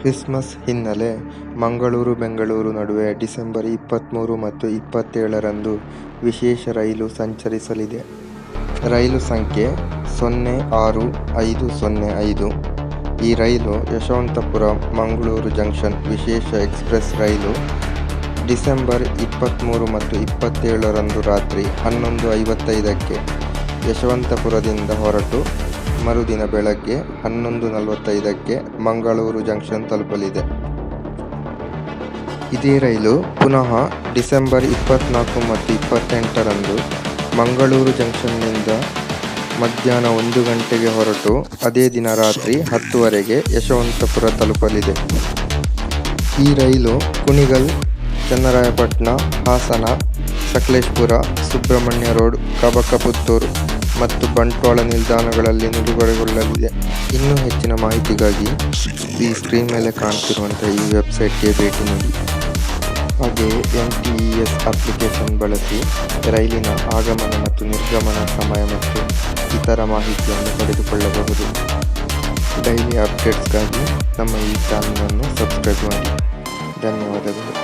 Christmas ಹಿನ್ನೆಲೆ ಮಂಗಳೂರು, ಬೆಂಗಳೂರು ನಡುವೆ December ಇಪ್ಪತ್ತ್ಮೂರು ಮತ್ತು ಇಪ್ಪತ್ತೇಳರಂದು ವಿಶೇಷ ರೈಲು ಸಂಚರಿಸಲಿದೆ. ರೈಲು ಸಂಖ್ಯೆ ಸೊನ್ನೆ ಆರು ಐದು ಸೊನ್ನೆ ಐದು. ಈ ರೈಲು ಯಶವಂತಪುರ ಮಂಗಳೂರು ಜಂಕ್ಷನ್ ವಿಶೇಷ ಎಕ್ಸ್ಪ್ರೆಸ್ ರೈಲು ಡಿಸೆಂಬರ್ ಇಪ್ಪತ್ತ್ಮೂರು ಮತ್ತು ಇಪ್ಪತ್ತೇಳರಂದು ರಾತ್ರಿ ಹನ್ನೊಂದು ಐವತ್ತೈದಕ್ಕೆ ಯಶವಂತಪುರದಿಂದ ಹೊರಟು ಮರುದಿನ ಬೆಳಗ್ಗೆ ಹನ್ನೊಂದು ನಲವತ್ತೈದಕ್ಕೆ ಮಂಗಳೂರು ಜಂಕ್ಷನ್ ತಲುಪಲಿದೆ. ಇದೇ ರೈಲು ಪುನಃ ಡಿಸೆಂಬರ್ ಇಪ್ಪತ್ತ್ನಾಲ್ಕು ಮತ್ತು ಇಪ್ಪತ್ತೆಂಟರಂದು ಮಂಗಳೂರು ಜಂಕ್ಷನ್ನಿಂದ ಮಧ್ಯಾಹ್ನ ಒಂದು ಗಂಟೆಗೆ ಹೊರಟು ಅದೇ ದಿನ ರಾತ್ರಿ ಹತ್ತುವರೆಗೆ ಯಶವಂತಪುರ ತಲುಪಲಿದೆ. ಈ ರೈಲು ಕುಣಿಗಲ್, ಚನ್ನರಾಯಪಟ್ಟಣ, ಹಾಸನ, ಸಕಲೇಶ್ಪುರ, ಸುಬ್ರಹ್ಮಣ್ಯ ರೋಡ್, ಕಬಕಪುತ್ತೂರು ಮತ್ತು ಬಂಟ್ವಾಳ ನಿಲ್ದಾಣಗಳಲ್ಲಿ ನಿಲುಗಡೆಗೊಳ್ಳಲಿದೆ ಇನ್ನೂ ಹೆಚ್ಚಿನ ಮಾಹಿತಿಗಾಗಿ ಈ ಸ್ಕ್ರೀನ್ ಮೇಲೆ ಕಾಣ್ತಿರುವಂಥ ಈ ವೆಬ್ಸೈಟ್ಗೆ ಭೇಟಿ ನೀಡಿ. ಹಾಗೆಯೇ N T E S application ಬಳಸಿ ರೈಲಿನ ಆಗಮನ ಮತ್ತು ನಿರ್ಗಮನ ಸಮಯ ಮತ್ತು ಇತರ ಮಾಹಿತಿಯನ್ನು ಪಡೆದುಕೊಳ್ಳಬಹುದು. ಡೈಲಿ ಅಪ್ಡೇಟ್ಸ್ಗಾಗಿ ನಮ್ಮ ಈ ಚಾನಲನ್ನು ಸಬ್ಸ್ಕ್ರೈಬ್ ಮಾಡಿ. ಧನ್ಯವಾದಗಳು.